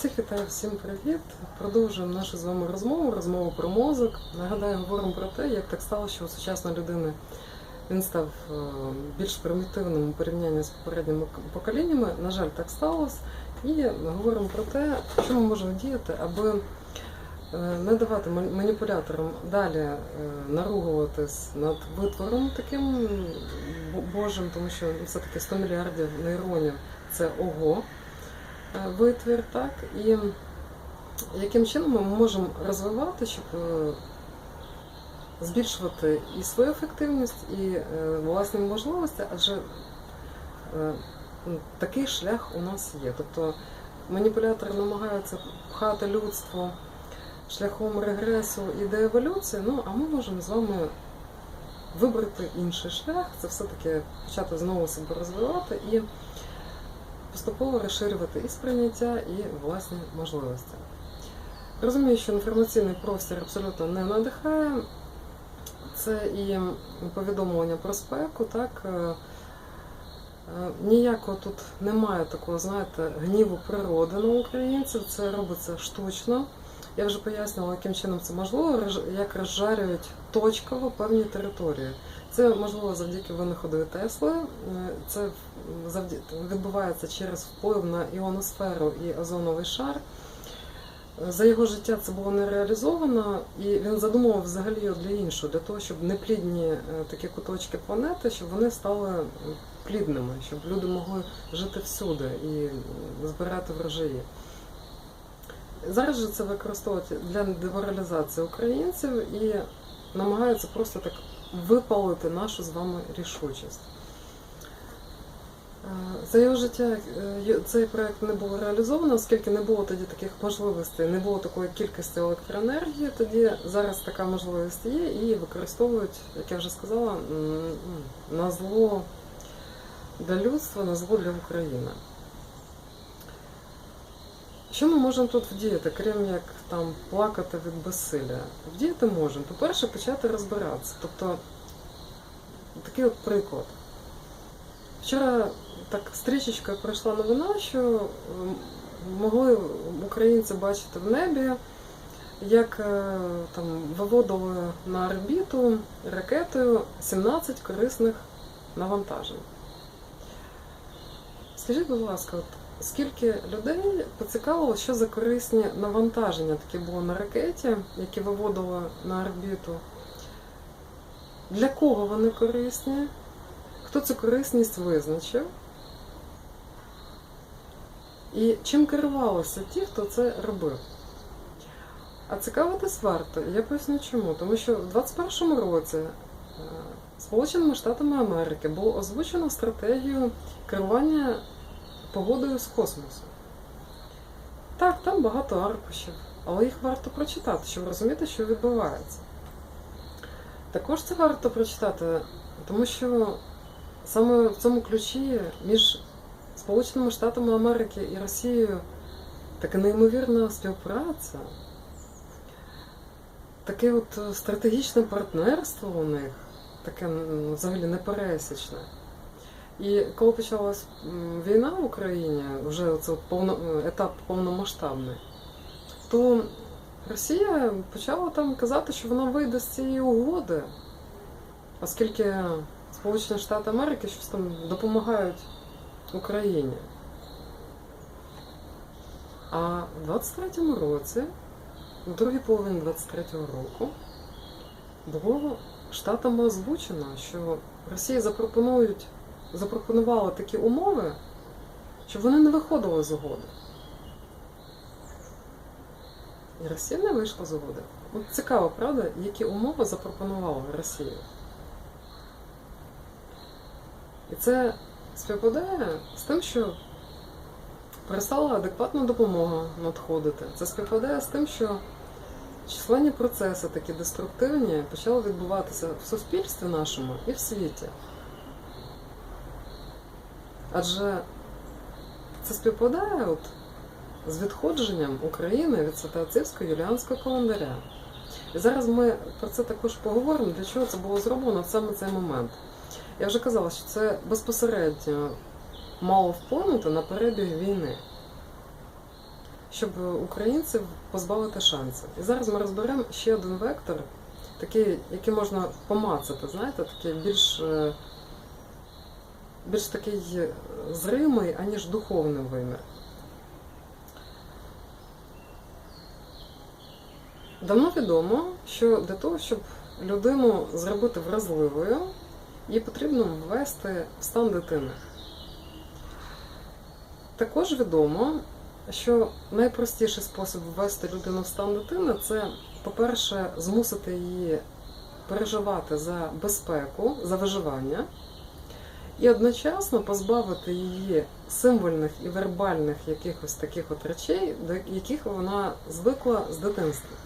Всіх вітаю, всім привіт. Продовжуємо нашу з вами розмову, розмову про мозок. Нагадаю, говоримо про те, як так стало, що у сучасної людини він став е, більш примітивним у порівнянні з попередніми поколіннями. На жаль, так сталося. І говоримо про те, що ми можемо діяти, аби е, не давати маніпуляторам далі е, наругуватись над витвором таким божим, тому що все-таки 100 мільярдів нейронів це ого витвір, так? І яким чином ми можемо розвивати, щоб е, збільшувати і свою ефективність, і е, власні можливості, адже е, такий шлях у нас є. Тобто маніпулятори намагаються пхати людство шляхом регресу і дееволюції, ну а ми можемо з вами вибрати інший шлях, це все-таки почати знову себе розвивати і поступово розширювати і сприйняття, і власні можливості. Розумію, що інформаційний простір абсолютно не надихає. Це і повідомлення про спеку, так. е, е, Ніякого тут немає такого, знаєте, гніву природи на українців. Це робиться штучно. Я вже пояснювала, яким чином це можливо, як розжарюють точково певні території. Це можливо завдяки винаходу Тесли. Це відбувається через вплив на іоносферу і озоновий шар. За його життя це було не реалізовано, і він задумував взагалі його для іншого, для того, щоб неплідні е, такі куточки планети, щоб вони стали плідними, щоб люди могли жити всюди і збирати врожаї. Зараз же це використовують для деморалізації українців і намагаються просто так випалити нашу з вами рішучість. Е, За його життя е, цей проект не було реалізовано, оскільки не було тоді таких можливостей, не було такої кількості електроенергії. Тоді зараз така можливість є і використовують, як я вже сказала, на зло для людства, на зло для України. Що ми можемо тут вдіяти, крім як там плакати від безсилля? Вдіяти можемо. По-перше, почати розбиратися. Тобто, такий от приклад. Вчора так стрічечка пройшла новина, що могли українці бачити в небі, як е, там виводили на орбіту ракетою 17 корисних навантажень. Скажіть, будь ласка, от скільки людей поцікавило, що за корисні навантаження такі було на ракеті, які виводили на орбіту? Для кого вони корисні? Хто цю корисність визначив? І чим керувалися ті, хто це робив? А цікавитись варто. Я поясню чому. Тому що в 21-му році е, Сполученими Штатами Америки було озвучено стратегію керування погодою з космосу. Так, там багато аркушів, але їх варто прочитати, щоб розуміти, що відбувається. Також це варто прочитати, тому що саме в цьому ключі між Сполученими Штатами Америки і Росією така неймовірна співпраця, таке от стратегічне партнерство у них, таке взагалі непересічне. І коли почалась війна в Україні, вже це повно, етап повномасштабний, то Росія почала там казати, що вона вийде з цієї угоди, оскільки Сполучені Штати Америки щось там допомагають Україні. А в 23-му році, в другій половині 23-го року, було штатами озвучено, що Росії запропонують, запропонували такі умови, щоб вони не виходили з угоди. І Росія не вийшла з угоди. От цікаво, правда, які умови запропонувала Росія. І це співпадає з тим, що перестала адекватна допомога надходити. Це співпадає з тим, що численні процеси такі деструктивні почали відбуватися в суспільстві нашому і в світі. Адже це співпадає от з відходженням України від Святоотцівського юліанського календаря. І зараз ми про це також поговоримо, для чого це було зроблено саме цей момент. Я вже казала, що це безпосередньо мало вплинути на перебіг війни. щоб українців позбавити шансів. І зараз ми розберемо ще один вектор, такий, який можна помацати, знаєте, такий більш, е, більш такий зримий, аніж духовний вимір. Давно відомо, що для того, щоб людину зробити вразливою, їй потрібно ввести в стан дитини. Також відомо, що найпростіший спосіб ввести людину в стан дитини це, по-перше, змусити її переживати за безпеку, за виживання, і одночасно позбавити її символьних і вербальних якихось таких от речей, до яких вона звикла з дитинства,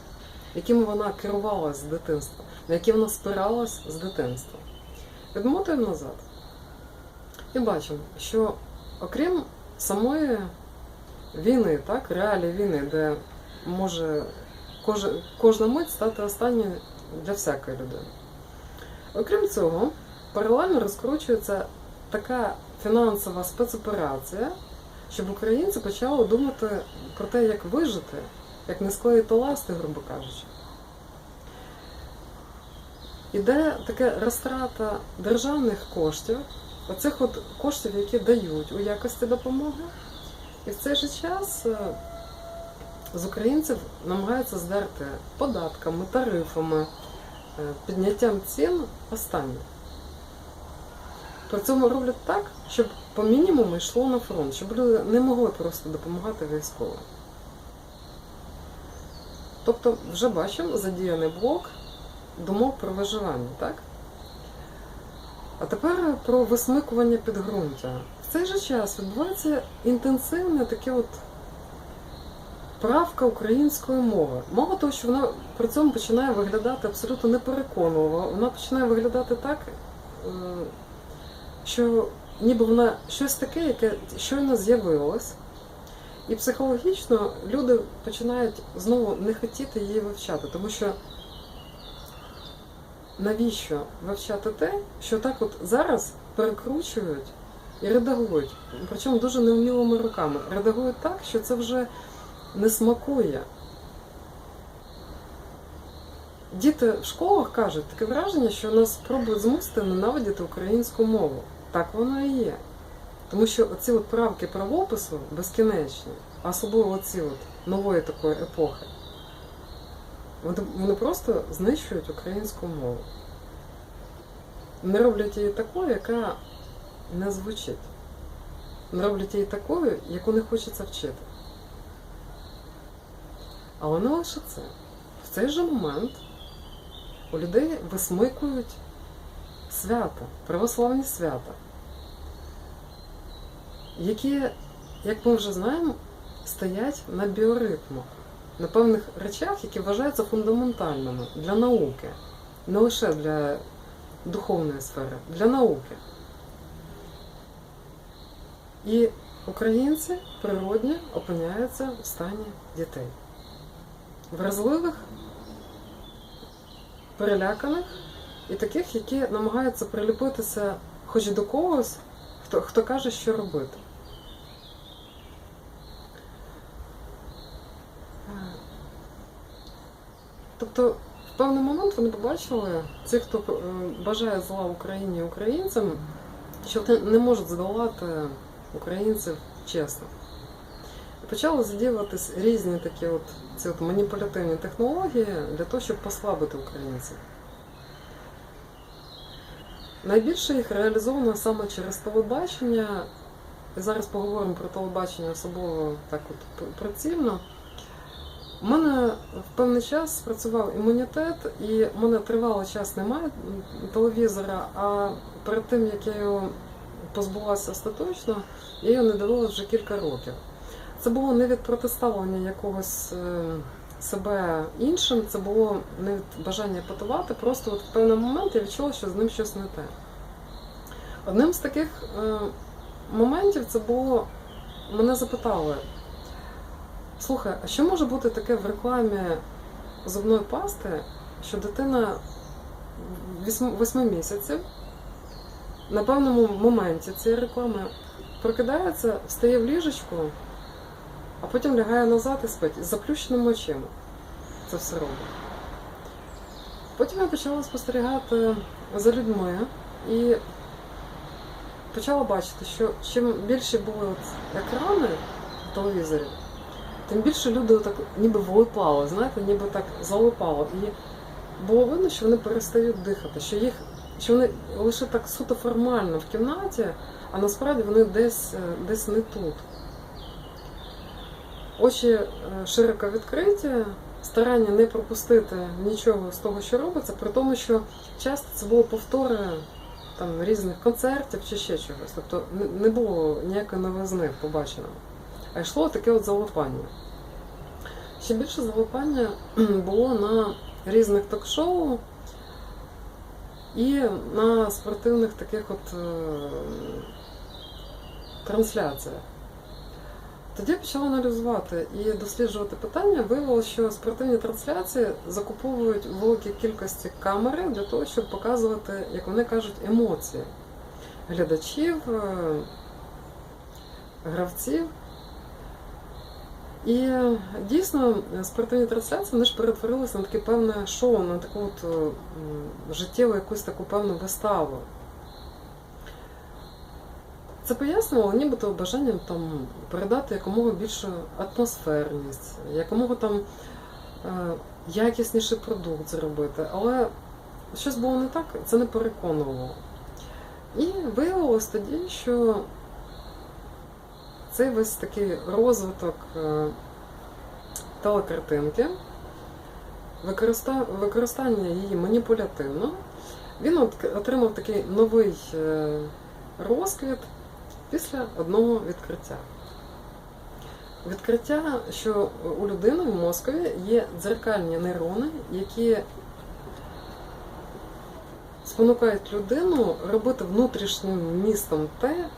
якими вона керувалась з дитинства, на які вона спиралась з дитинства. Відмотуємо назад. І бачимо, що окрім самої війни, так, реалії війни, де може кожна мить стати останньою для всякої людини. Окрім цього, паралельно розкручується така фінансова спецоперація, щоб українці почали думати про те, як вижити, як не склеїти ласти, грубо кажучи. Іде така розтрата державних коштів, оцих от коштів, які дають у якості допомоги. І в цей же час е, з українців намагаються здерти податками, тарифами, е, підняттям цін останнє. При цьому роблять так, щоб по мінімуму йшло на фронт, щоб люди не могли просто допомагати військовим. Тобто, вже бачимо задіяний блок думок про виживання, так? А тепер про висмикування підґрунтя. В цей же час відбувається інтенсивне таке от правка української мови. Мова того, що вона при цьому починає виглядати абсолютно непереконливо, вона починає виглядати так, е, що ніби вона щось таке, яке щойно з'явилось. І психологічно люди починають знову не хотіти її вивчати, тому що навіщо вивчати те, що так от зараз перекручують і редагують, причому дуже неумілими руками. Редагують так, що це вже не смакує. Діти в школах кажуть таке враження, що нас пробують змусити ненавидіти українську мову. Так воно і є. Тому що оці от правки правопису безкінечні, особливо оці от нової такої епохи, вони просто знищують українську мову. Не роблять її такою, яка не звучить. Не роблять її такою, яку не хочеться вчити. Але не лише це. В цей же момент у людей висмикують свята, православні свята, які, як ми вже знаємо, стоять на біоритмах, на певних речах, які вважаються фундаментальними для науки, не лише для духовної сфери, для науки. І українці природні опиняються в стані дітей. Вразливих, переляканих і таких, які намагаються приліпитися хоч до когось, хто, хто каже, що робити. Тобто, в певний момент вони побачили, ці, хто е, бажає зла Україні українцям, що вони не можуть здолати українців чесно. І почали задіюватись різні такі от, ці от маніпулятивні технології для того, щоб послабити українців. Найбільше їх реалізовано саме через телебачення. І зараз поговоримо про телебачення особливо так от прицільно. У мене в певний час спрацював імунітет, і в мене тривалий час немає телевізора, а перед тим, як я його позбулася остаточно, я його не дивилася вже кілька років. Це було не від протиставлення якогось е, себе іншим, це було не бажання потувати, просто от в певний момент я відчула, що з ним щось не те. Одним з таких е, моментів це було, мене запитали, слухай, а що може бути таке в рекламі зубної пасти, що дитина 8 місяців на певному моменті цієї реклами прокидається, встає в ліжечку а потім лягає назад і спить з заплющеними очима. Це все робить. Потім я почала спостерігати за людьми і почала бачити, що чим більше були екрани в телевізорі, тим більше люди так ніби влипали, знаєте, ніби так залипало. І було видно, що вони перестають дихати, що їх що вони лише так суто формально в кімнаті, а насправді вони десь, е, десь не тут. Очі е, широко відкриті, старання не пропустити нічого з того, що робиться, при тому, що часто це було повтори там, різних концертів чи ще чогось. Тобто не- було ніякої новизни в побаченому. А йшло таке от залипання. Ще більше залипання було на різних ток-шоу і на спортивних таких от е, трансляціях. Тоді я почала аналізувати і досліджувати питання. Виявилося, що спортивні трансляції закуповують в великій кількості камери для того, щоб показувати, як вони кажуть, емоції глядачів, е, гравців. І дійсно спортивні трансляції вони ж перетворилися на таке певне шоу, на таку от, е, життєву якусь таку певну виставу. Це пояснювало нібито бажанням там передати якомога більшу атмосферність, якомога там е, якісніший продукт зробити. Але щось було не так, це не переконувало. І виявилось тоді, що цей весь такий розвиток е, телекартинки, використання її маніпулятивно, він отримав такий новий е, розквіт після одного відкриття. Відкриття, що у людини в мозкові є дзеркальні нейрони, які спонукають людину робити внутрішнім містом те,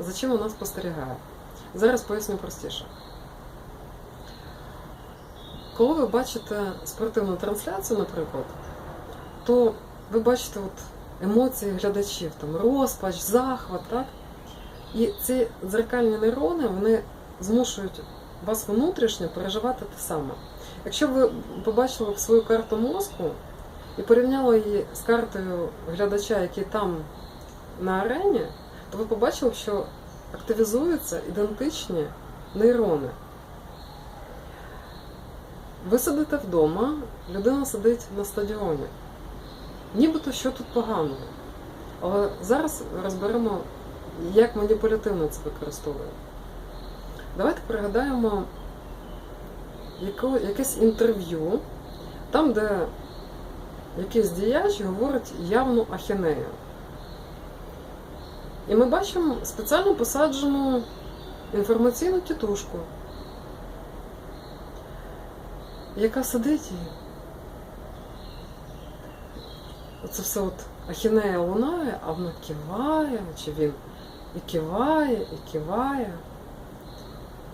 за чим вона спостерігає. Зараз поясню простіше. Коли ви бачите спортивну трансляцію, наприклад, то ви бачите от емоції глядачів, там розпач, захват, так? І ці дзеркальні нейрони вони змушують вас внутрішньо переживати те саме. Якщо ви побачили свою карту мозку і порівняли її з картою глядача, який там на арені, то ви побачили що активізуються ідентичні нейрони. Ви сидите вдома, людина сидить на стадіоні. Нібито що тут поганого. Але зараз розберемо, як маніпулятивно це використовує. Давайте пригадаємо якесь інтерв'ю, там, де якийсь діяч говорить явну ахінею. І ми бачимо спеціально посаджену інформаційну тітушку, яка сидить і оце все от ахінея лунає, а вона киває, чи він і киває, і киває.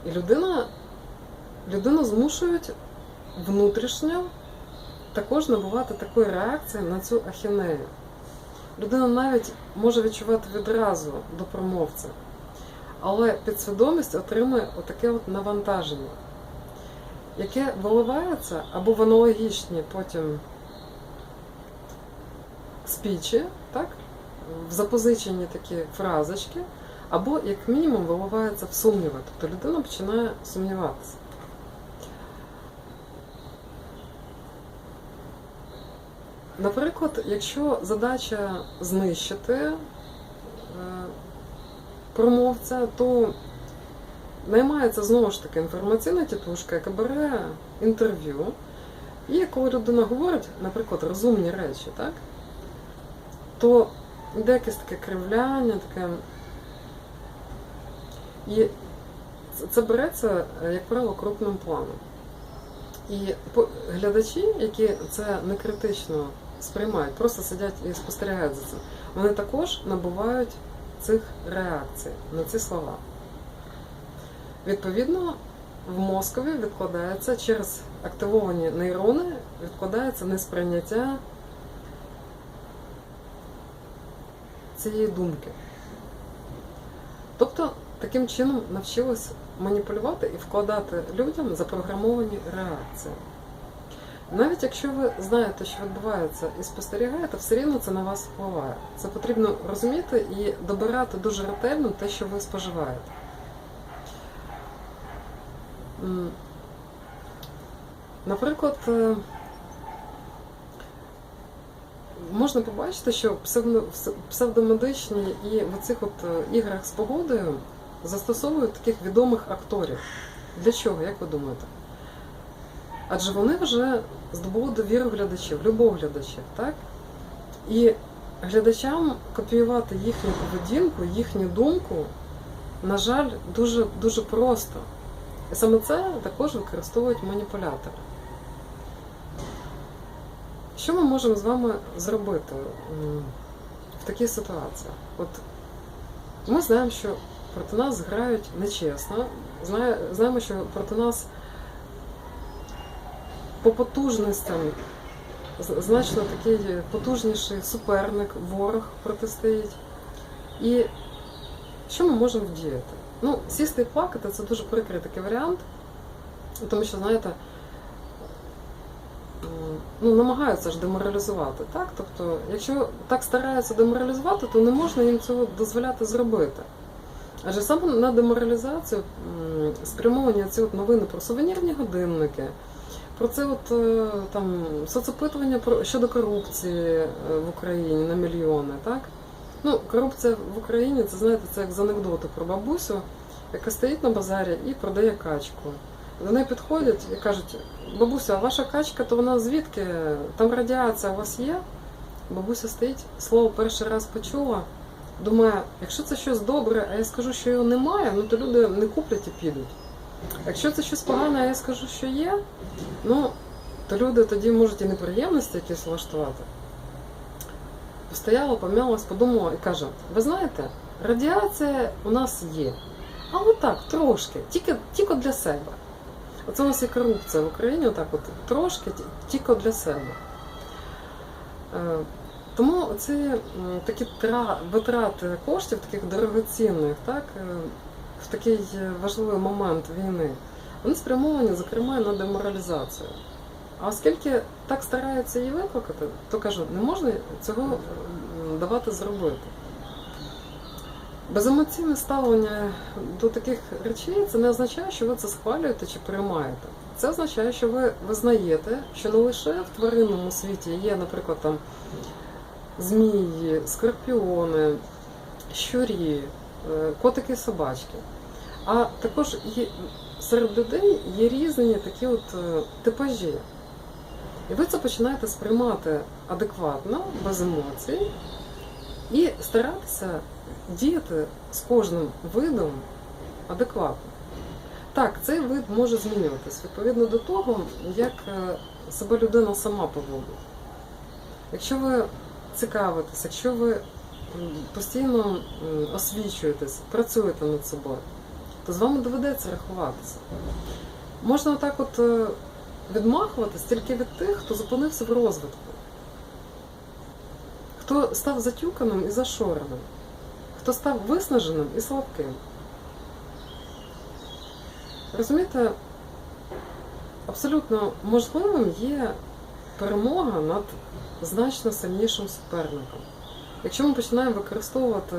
І людина, людину змушують внутрішньо також набувати такої реакції на цю ахінею. Людина навіть може відчувати відразу до промовця, але підсвідомість отримує отаке от навантаження, яке виливається або в аналогічні потім спічі, так? В запозичені такі фразочки, або, як мінімум, виливається в сумніви. Тобто людина починає сумніватися. Наприклад, якщо задача знищити е, промовця, то наймається знову ж таки інформаційна тітушка, яка бере інтерв'ю. І коли людина говорить, наприклад, розумні речі, так, то йде якесь таке кривляння, таке. І це- береться, е, як правило, крупним планом. І глядачі, які це не критично сприймають, просто сидять і спостерігають за цим, вони також набувають цих реакцій на ці слова. Відповідно, в мозкові відкладається через активовані нейрони, відкладається несприйняття цієї думки. Тобто таким чином навчилась маніпулювати і вкладати людям запрограмовані реакції. Навіть якщо ви знаєте, що відбувається і спостерігаєте, все рівно це на вас впливає. Це потрібно розуміти і добирати дуже ретельно те, що ви споживаєте. Наприклад, можна побачити, що псевдо- псевдомедичні і в цих от е, іграх з погодою застосовують таких відомих акторів. Для чого, як ви думаєте? Адже вони вже здобули довіру глядачів, любов глядачів, так? І глядачам копіювати їхню поведінку, їхню думку, на жаль, дуже, дуже просто. І саме це також використовують маніпулятори. Що ми можемо з вами зробити в такій ситуації? От ми знаємо, що проти нас грають нечесно, знаємо, що проти нас по потужностям значно такий потужніший суперник, ворог протистоїть. І що ми можемо вдіяти? Ну, сісти і плакати це дуже прикрий такий варіант, тому що, знаєте, ну, намагаються ж деморалізувати. Так? Тобто, якщо так стараються деморалізувати, то не можна їм цього дозволяти зробити. Адже саме на деморалізацію спрямовані ці от новини про сувенірні годинники, про це от е, там соцопитування щодо корупції е, в Україні на мільйони, так? Ну, корупція в Україні, це знаєте, це як з анекдоту про бабусю, яка стоїть на базарі і продає качку. Неї підходять і кажуть, бабуся, а ваша качка, то вона звідки? Там радіація у вас є? Бабуся стоїть, слово перший раз почула. Думає, якщо це щось добре, а я скажу, що його немає, ну то люди не куплять і підуть. Якщо це щось погане, а я скажу, що є, ну то люди тоді можуть і неприємності якісь влаштувати. Постояла, пом'ялась, подумала і каже: ви знаєте, радіація у нас є. А отак, трошки, тільки, тільки для себе. Оце нас є корупція в Україні, отак от трошки, ті- тільки для себе. Е, Тому ці такі витрати коштів, таких дорогоцінних, так, е, в такий е, важливий момент війни, вони спрямовані, зокрема, на деморалізацію. А оскільки так стараються її викликати, то кажу, не можна цього давати зробити. Беземоційне ставлення до таких речей це не означає, що ви це схвалюєте чи приймаєте. Це означає, що ви визнаєте, що не лише в тваринному світі є, наприклад, там змії, скорпіони, щурі, е, котики собачки. А також є, серед людей є різні такі от е, типажі. І ви це починаєте сприймати адекватно, без емоцій, і старатися діяти з кожним видом адекватно. Так, цей вид може змінюватись відповідно до того, як е, себе людина сама поводить. Якщо ви цікавитесь, якщо ви постійно освічуєтесь, працюєте над собою, то з вами доведеться рахуватися. Можна отак от е, відмахуватись тільки від тих, хто зупинився в розвитку, хто став затюканим і зашореним, хто став виснаженим і слабким. Розумієте, абсолютно можливим є перемога над значно сильнішим суперником. Якщо ми починаємо використовувати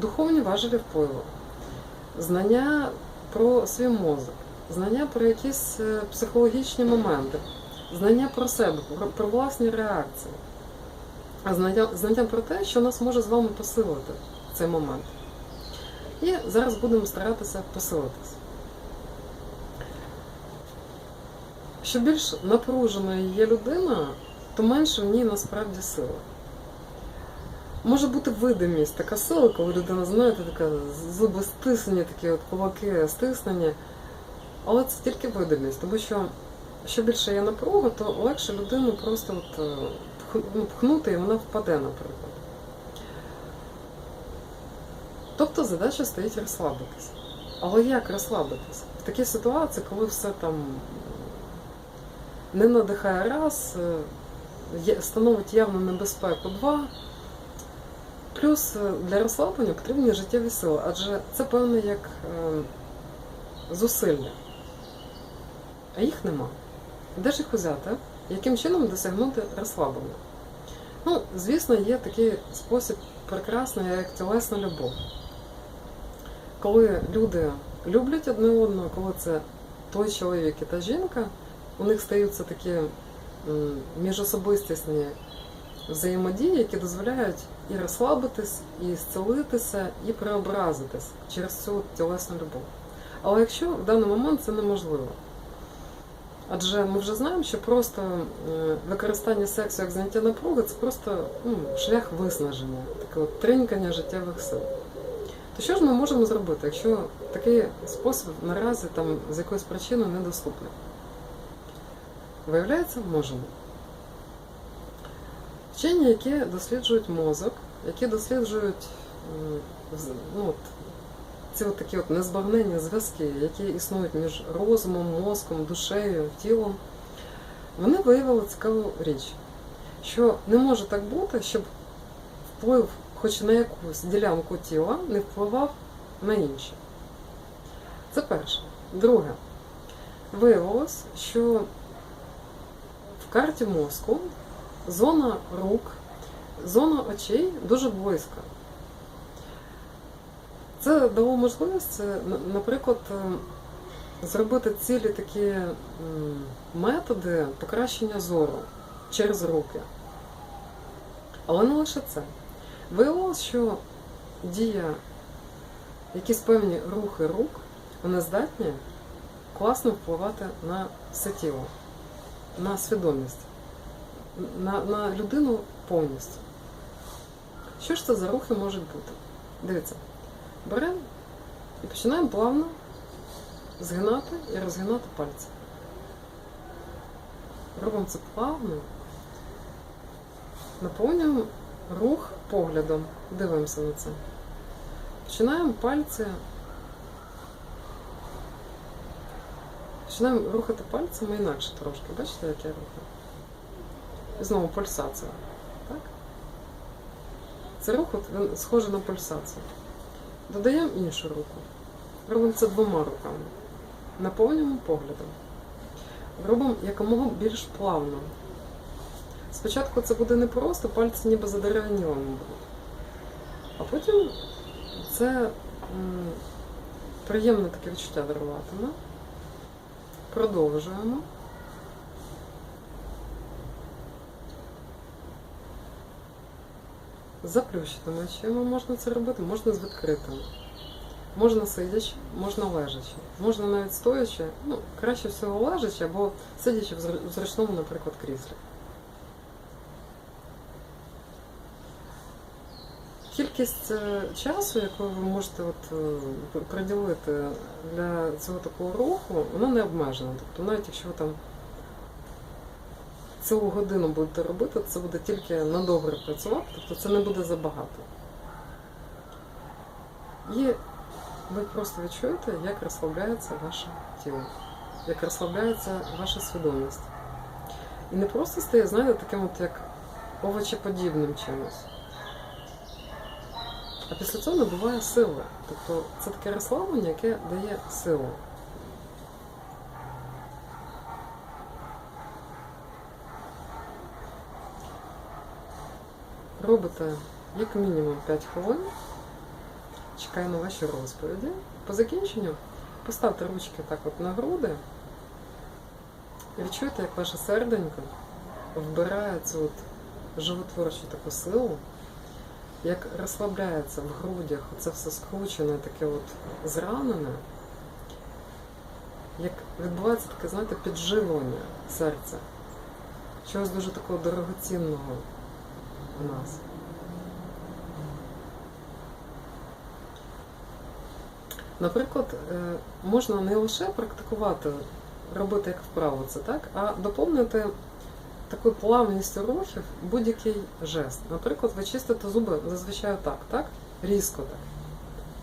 духовні важелі впливу, знання про свій мозок, знання про якісь е, психологічні моменти, знання про себе, про, про власні реакції, а знання, знання про те, що нас може з вами посилити в цей момент. І зараз будемо старатися посилитись. Що більш напруженою є людина, то менше в ній насправді сила. Може бути видимість, така сила, коли людина, знаєте, така зуби стиснені, такі от кулаки стиснені. Але це тільки видимість, тому що що більше є напруга, то легше людину просто от, е, пхнути і вона впаде, наприклад. Тобто задача стоїть розслабитись. Але як розслабитись? В такій ситуації, коли все там не надихає раз, е, становить явну небезпеку два, плюс е, для розслаблення потрібні життєві сили, адже це певне як е, зусилля. А їх нема. Де ж їх взяти? Яким чином досягнути розслаблення? Ну, звісно, є такий спосіб прекрасний, як тілесна любов. Коли люди люблять одне одного, коли це той чоловік і та жінка, у них стаються такі міжособистісні взаємодії, які дозволяють і розслабитись, і зцілитися, і преобразитись через цю тілесну любов. Але якщо в даний момент це неможливо, адже ми вже знаємо, що просто е, використання сексу як заняття напруги це просто ну, шлях виснаження, таке от тринькання життєвих сил. То що ж ми можемо зробити, якщо такий спосіб наразі там з якоїсь причини недоступний? Виявляється, можемо. Вчені, які досліджують мозок, які досліджують ну, от такі от незбагненні зв'язки, які існують між розумом, мозком, душею, тілом, вони виявили цікаву річ, що не може так бути, щоб вплив хоч на якусь ділянку тіла не впливав на інші. Це перше. Друге, виявилось, що в карті мозку зона рук, зона очей дуже близька. Це дало можливість, е, наприклад, е, зробити цілі такі методи покращення зору через руки. Але не лише це. Виявилось, що дія, якісь певні рухи рук, вони здатні класно впливати на все тіло, на свідомість, на, на людину повністю. Що ж це за рухи можуть бути? Дивіться, беремо і починаємо плавно згинати і розгинати пальці. Робимо це плавно, наповнюємо рух поглядом, дивимося на це. Починаємо пальці. Починаємо рухати пальцями інакше трошки. Бачите, як я рухаю? І знову пульсація. Так? Це рух схожий на пульсацію. Додаємо іншу руку. Робимо це двома руками. Наповнюємо поглядом. Робимо якомога більш плавно. Спочатку це буде не просто, пальці ніби задерев'янілими будуть. А потім це приємне таке відчуття даруватиме. Продовжуємо. Заплющеними очима можна це робити, можна з відкритими. Можна сидячи, можна лежачи, можна навіть стоячи, ну, краще всього лежачи або сидячи в зручному, наприклад, кріслі. Кількість е, часу, яку ви можете от, е, приділити для цього такого руху, вона не обмежена. Тобто навіть якщо ви там цілу годину будете робити, це буде тільки на добре працювати, тобто це не буде забагато. І ви просто відчуєте, як розслабляється ваше тіло, як розслабляється ваша свідомість. І не просто стає, знаєте, таким от як овочеподібним чимось. А після цього набуває сили. Тобто це таке розслаблення, яке дає силу. Робите як мінімум 5 хвилин. Чекаю на ваші розповіді. По закінченню поставте ручки так от на груди і відчуйте, як ваше серденько вбирає цю от животворчу таку силу, як розслабляється в грудях, оце все скручене, таке от зранене, як відбувається таке, знаєте, підживлення серця, чогось дуже такого дорогоцінного у нас. Наприклад, е, можна не лише практикувати, робити як вправо це, так, а доповнити такою плавністю рухів будь-який жест. Наприклад, ви чистите зуби зазвичай так, так? Різко так.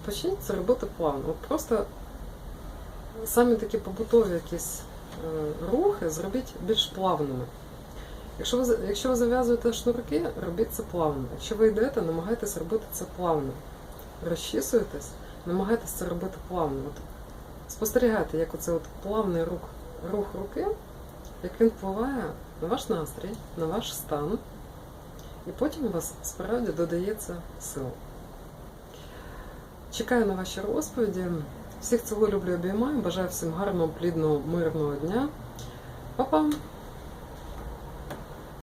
Почніть це робити плавно. От просто самі такі побутові якісь е, рухи зробіть більш плавними. Якщо ви, якщо ви зав'язуєте шнурки, робіть це плавно. Якщо ви йдете, намагайтесь робити це плавно. Розчісуєтесь, намагайтесь це робити плавно. От спостерігайте, як оце от плавний рух, рух руки, як він впливає на ваш настрій, на ваш стан, і потім у вас справді додається сил. Чекаю на ваші розповіді. Всіх цілую, люблю, обіймаю. Бажаю всім гарного, плідного, мирного дня. Па-па!